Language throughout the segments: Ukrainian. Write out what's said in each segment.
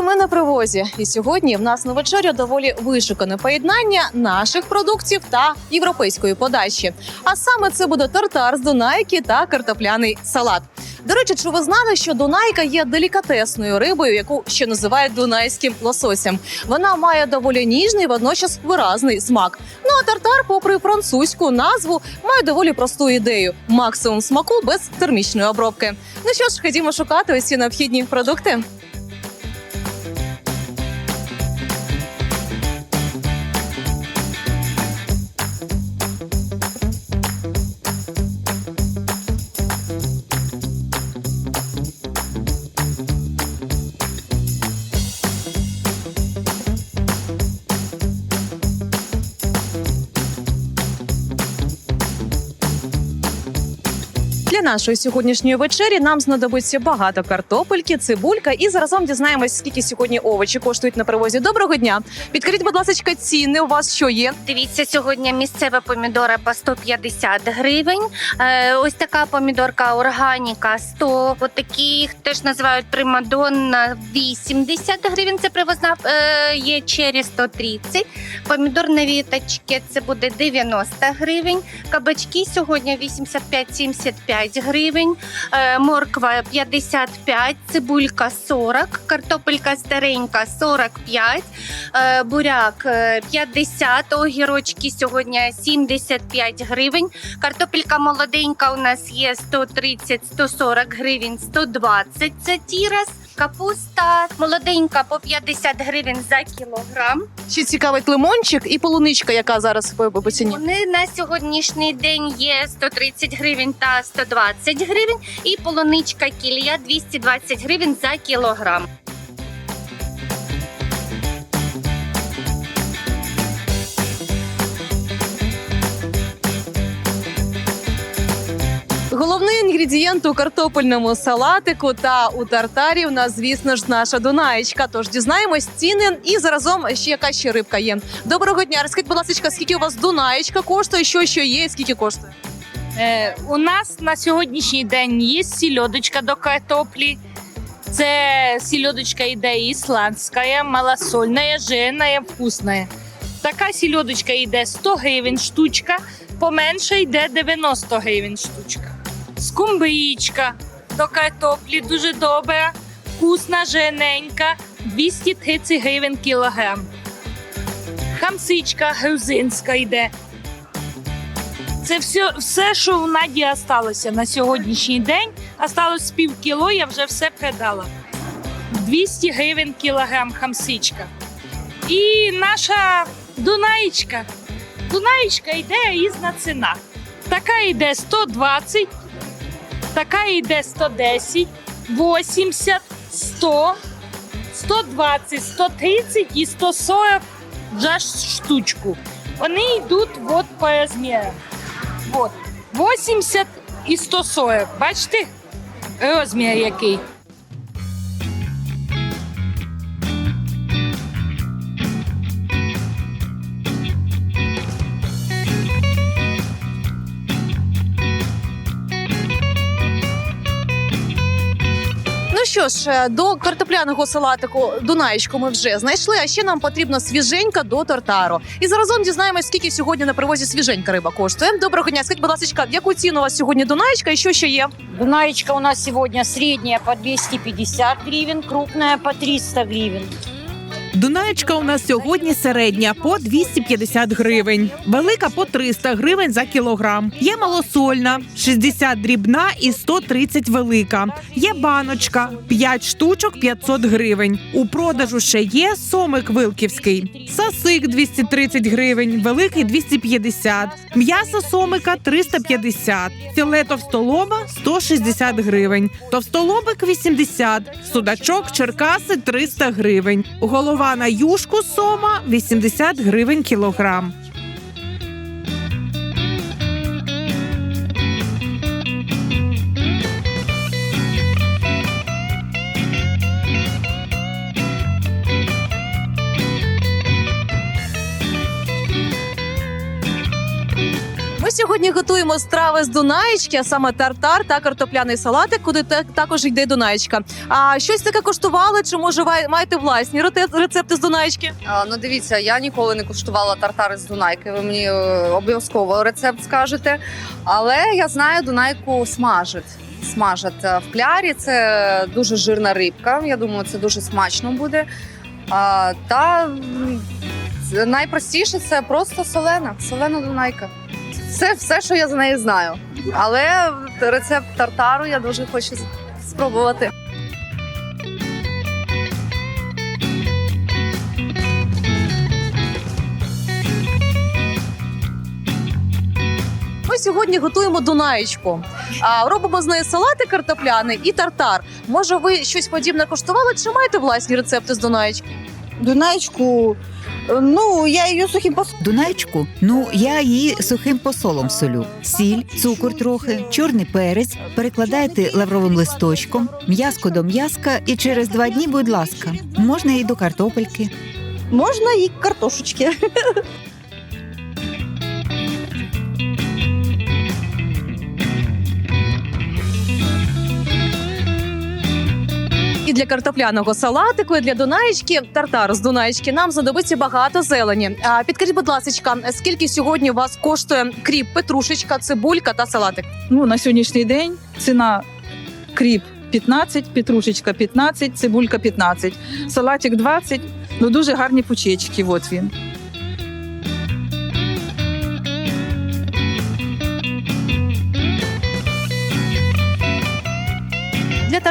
Друзі! Ми на привозі. І сьогодні в нас на вечерю доволі вишукане поєднання наших продуктів та європейської подачі. А саме це буде тартар з дунайки та картопляний салат. До речі, чи ви знали, що дунайка є делікатесною рибою, яку ще називають дунайським лососем? Вона має доволі ніжний, водночас виразний смак. Ну а тартар, попри французьку назву, має доволі просту ідею: максимум смаку без термічної обробки. Ну що ж, ходімо шукати усі необхідні продукти. Для нашої сьогоднішньої вечері нам знадобиться багато картопельки, цибулька, і заразом дізнаємось, скільки сьогодні овочі коштують на привозі. Доброго дня! Підкажіть, будь ласка, ціни у вас що є? Дивіться, сьогодні місцева помідора по 150 гривень. Е, ось така помідорка органіка 100. От таких теж називають примадонна 80 гривень. Це привозна е, є чері 130. Помідор на віточки це буде 90 гривень. Кабачки сьогодні 85-75 гривень. Е, морква 55, цибулька 40, картопелька старенька 45. Е, буряк е, 50, огірочки сьогодні 75 гривень. Картопелька молоденька у нас є 130-140 гривень, 120 це тірас. Капуста молоденька по 50 гривень за кілограм. Ще цікавить лимончик і полуничка, яка зараз по, ціні. Вони на сьогоднішній день є 130 гривень та 120 гривень. І полуничка кілія 220 гривень за кілограм. Головний інгредієнт у картопельному салатику та у тартарі у нас, звісно ж, наша дунаєчка. Тож дізнаємось ціни і заразом ще яка ще рибка є. Доброго дня. Розкажіть, будь ласка, скільки у вас дунаєчка коштує, що що є, скільки коштує? Е, у нас на сьогоднішній день є сільодочка до картоплі. Це сільодочка йде ісландська, малосольна, жирна, вкусна. Така сільодочка йде 100 гривень штучка, поменше йде 90 гривень штучка. Скумбрічка до картоплі дуже добра, вкусна, жирненька, 230 гривень кілограм. Хамсичка грузинська йде. Це все, все, що в Наді осталося на сьогоднішній день. Осталось пів кіло, я вже все продала. 200 гривень кілограм хамсичка. І наша Дунаєчка. Дунаєчка йде різна ціна. Така йде 120, така йде 110, 80, 100, 120, 130 і 140 за штучку. Вони йдуть от по розмірам. От 80 і 140. Бачите? Розмір який. Ну що ж, е, до картопляного салатику Дунаєчку ми вже знайшли. А ще нам потрібна свіженька до тортару. І заразом дізнаємось, скільки сьогодні на привозі свіженька риба коштує. Доброго дня, скажіть, будь ласка, в яку ціну у вас сьогодні Дунаєчка і що ще є? Дунаєчка у нас сьогодні середня по 250 гривень, крупна по 300 гривен. Дунаєчка у нас сьогодні середня по 250 гривень, велика по 300 гривень за кілограм. Є малосольна 60 дрібна і 130 велика. Є баночка 5 штучок 500 гривень. У продажу ще є сомик вилківський, сасик 230 гривень, великий 250, м'ясо сомика 350, філе товстолоба 160 гривень, товстолобик 80, судачок черкаси 300 гривень. Голова на юшку сома 80 гривень кілограм. Сьогодні готуємо страви з Дунаєчки, а саме тартар та картопляний салатик, куди та- також йде Дунаєчка. А щось таке коштували? Чи може маєте власні рецепти з Дунаєчки? А, Ну, дивіться, я ніколи не куштувала тартари з Дунайки. Ви мені е, обов'язково рецепт скажете. Але я знаю, Дунайку смажать. Смажать Е, в клярі. Це дуже жирна рибка. Я думаю, це дуже смачно буде. А, та найпростіше це просто солена. Солена Дунайка. Це все, що я за неї знаю. Але рецепт тартару я дуже хочу спробувати. Ми сьогодні готуємо Дунаєчку. А робимо з неї салати картопляний і тартар. Може, ви щось подібне коштували? Чи маєте власні рецепти з Дунаєчки? Дунаєчку, е, ну я її сухим посолом. Дунаєчку, ну я її сухим посолом солю. Сіль, цукор трохи, чорний перець, перекладаєте лавровим листочком, м'язко до м'язка і через два дні, будь ласка, можна і до картопельки. Можна і картошечки. І для картопляного салатику, і для Дунаєчки, тартар з Дунаєчки нам знадобиться багато зелені. А підкажіть, будь ласка, скільки сьогодні у вас коштує кріп, петрушечка, цибулька та салатик? Ну, на сьогоднішній день ціна кріп 15, петрушечка 15, цибулька 15, салатик 20. Ну, дуже гарні пучечки, от він.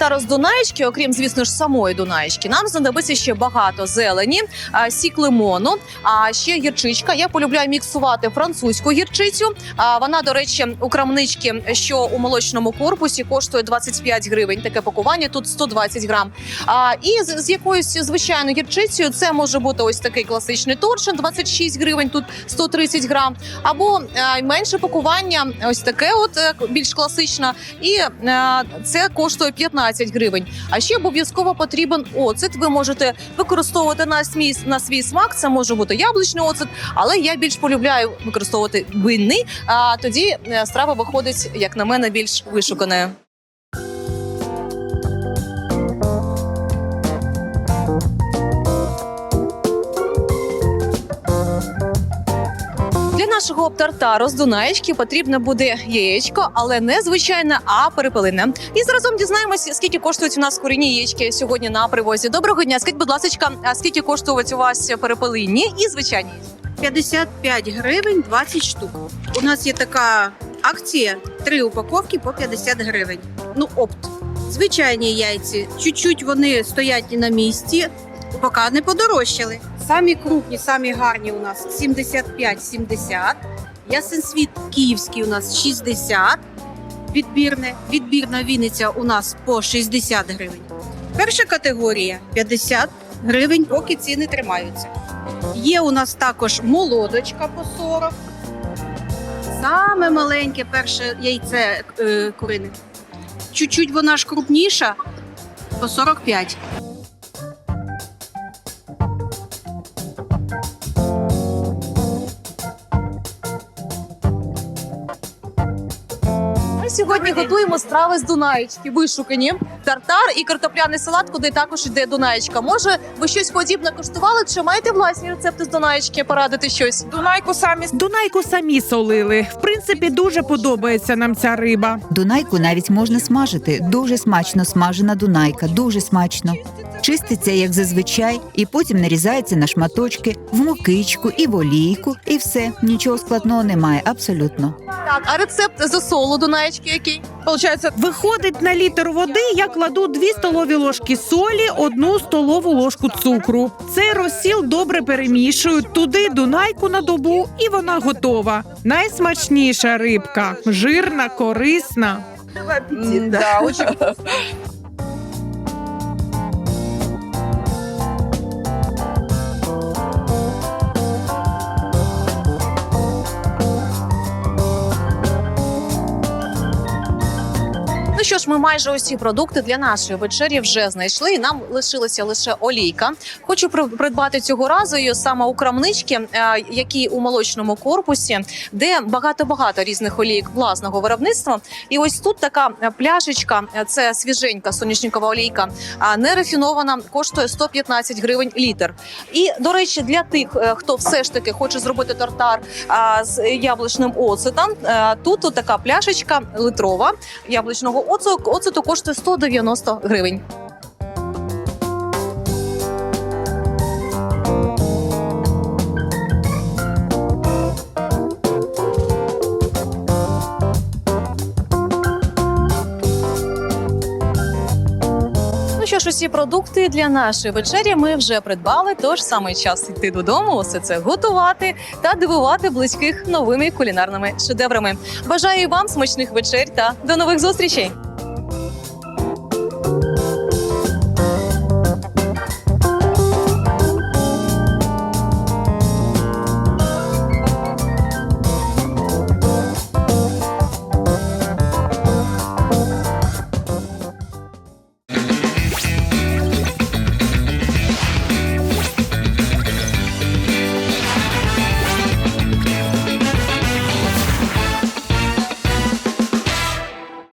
Для тартару Дунаєчки, окрім звісно ж самої Дунаєчки, нам знадобиться ще багато зелені, сік лимону, а ще гірчичка. Я полюбляю міксувати французьку гірчицю. Вона, до речі, у крамнички, що у молочному корпусі, коштує 25 гривень. Таке пакування тут 120 грам. А і з, якоюсь звичайною гірчицею це може бути ось такий класичний торчин, 26 гривень, тут 130 грам. Або менше пакування, ось таке, от е, більш класичне, і е, це коштує 15 гривень. А ще обов'язково потрібен оцет. Ви можете використовувати на свій, на свій смак. Це може бути яблучний оцет, але я більш полюбляю використовувати винний. А тоді е, страва виходить, як на мене, більш вишуканою. Нашого тартару з Дунаєчки потрібно буде яєчко, але не звичайне, а перепелине. І зразом дізнаємося, скільки коштують у нас курінні яєчки сьогодні на привозі. Доброго дня, скажіть, будь ласка, скільки коштують у вас перепелині і звичайні? 55 гривень 20 штук. У нас є така акція: три упаковки по 50 гривень. Ну, опт. Звичайні яйці, чуть-чуть вони стоять на місці, поки не подорожчали. Самі крупні, самі гарні у нас 75-70. Ясен світ київський у нас 60. Відбірне. Відбірна Вінниця у нас по 60 гривень. Перша категорія 50 гривень, поки ціни тримаються. Є у нас також молодочка по 40. Саме маленьке перше яйце е, курине. Чуть-чуть вона ж крупніша по 45. Сьогодні готуємо страви з Дунаєчки, вишукані тартар і картопляний салат, куди також йде Дунаєчка. Може, ви щось подібне коштували? Чи маєте власні рецепти з Дунаєчки? Порадити щось? Дунайку самі Дунайку самі солили. В принципі, дуже подобається нам ця риба. Дунайку навіть можна смажити. Дуже смачно смажена дунайка, дуже смачно. Чиститься як зазвичай, і потім нарізається на шматочки в мукичку і в олійку, і все. Нічого складного немає, абсолютно. Так, а рецепт засолу Дунаєчки який? получается. Виходить на літр води, я кладу 2 столові ложки солі, одну столову ложку цукру. Цей розсіл добре перемішую, туди дунайку на добу, і вона готова. Найсмачніша рибка, жирна, корисна. да, очень що ж, ми майже усі продукти для нашої вечері вже знайшли. і Нам лишилася лише олійка. Хочу придбати цього разу її саме у крамнички, е, які у молочному корпусі, де багато-багато різних олійок власного виробництва. І ось тут така пляшечка, е, це свіженька соняшникова олійка, а не рафінована, коштує 115 гривень літр. І до речі, для тих, е, хто все ж таки хоче зробити тартар з яблучним оцетом, тут така пляшечка литрова яблучного оцету, оцету коштує 190 гривень. Ну що ж, усі продукти для нашої вечері ми вже придбали. Тож саме час йти додому, усе це готувати та дивувати близьких новими кулінарними шедеврами. Бажаю вам смачних вечер та до нових зустрічей!